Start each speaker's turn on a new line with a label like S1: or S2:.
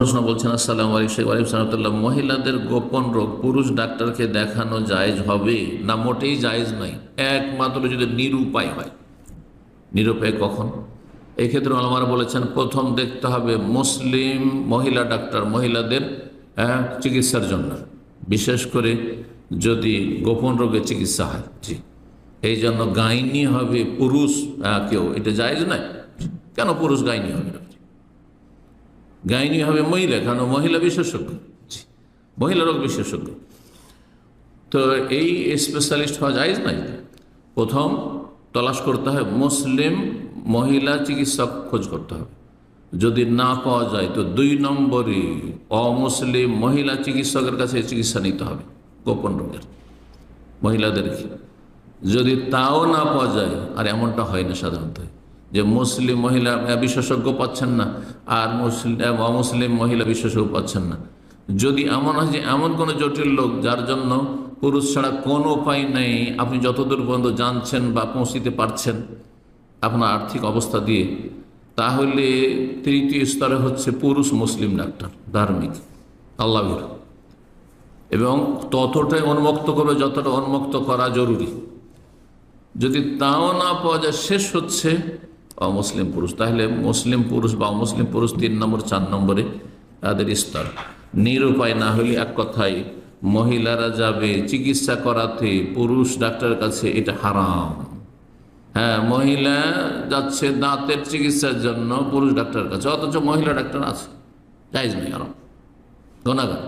S1: প্রশ্ন বলছেন আসসালাম সালামতুল্লাহ মহিলাদের গোপন রোগ পুরুষ ডাক্তারকে দেখানো জায়েজ হবে? না মোটেই জায়েজ নাই একমাত্র যদি নিরুপায় হয়। নিরুপায় কখন? এক্ষেত্রে ক্ষেত্রে আলমার বলেছেন প্রথম দেখতে হবে মুসলিম মহিলা ডাক্তার মহিলাদের আহ, চিকিৎসার জন্য। বিশেষ করে যদি গোপন রোগের চিকিৎসা হয়। জি। এই জন্য গাইনি হবে পুরুষ কেউ। এটা জায়েজ নাই কেন পুরুষ গাইনি হবে? গাইনি হবে মহিলা কারণ মহিলা বিশেষজ্ঞ। মহিলা রোগ বিশেষজ্ঞ। তো এই স্পেশালিস্ট হওয়া যায় নাই? প্রথম তলাশ করতে হয়, মুসলিম মহিলা চিকিৎসক খোঁজ করতে হবে। যদি না পাওয়া যায়, তো দুই নম্বরে অমুসলিম মহিলা চিকিৎসকের কাছে চিকিৎসা নিতে হবে, গোপন রোগের। মহিলাদেরকে। যদি তাও না পাওয়া যায়, আর এমনটা হয় না সাধারণত। যে মুসলিম মহিলা বিশেষজ্ঞ পাচ্ছেন না, আর মুসলিম অমুসলিম মহিলা বিশেষজ্ঞ পাচ্ছেন না। যদি এমন হয় যে এমন কোনো জটিল লোক যার জন্য পুরুষ ছাড়া কোনো উপায় নেই, আপনি যতদূর পর্যন্ত জানছেন বা পৌঁছিতে পারছেন আপনার আর্থিক অবস্থা দিয়ে, তাহলে তৃতীয় স্তরে হচ্ছে পুরুষ মুসলিম ডাক্তার, ধার্মিক, আল্লাহ এবং ততটাই উন্মুক্ত করবে যতটা উন্মুক্ত করা জরুরি। যদি তাও না পাওয়া যায়, শেষ হচ্ছে অমুসলিম পুরুষ। তাহলে মুসলিম পুরুষ বা অমুসলিম পুরুষ তিন নম্বর, চার নম্বরে তাদের স্তর। নিরুপায় না হলে এক কথায় মহিলারা যাবে চিকিৎসা করাতে, পুরুষ ডাক্তারের কাছে এটা হারাম। হ্যাঁ মহিলা যাচ্ছে দাঁতের চিকিৎসার জন্য পুরুষ ডাক্তারের কাছে, অথচ মহিলা ডাক্তার আছে। যাইজ নেই আরাম গোনাগার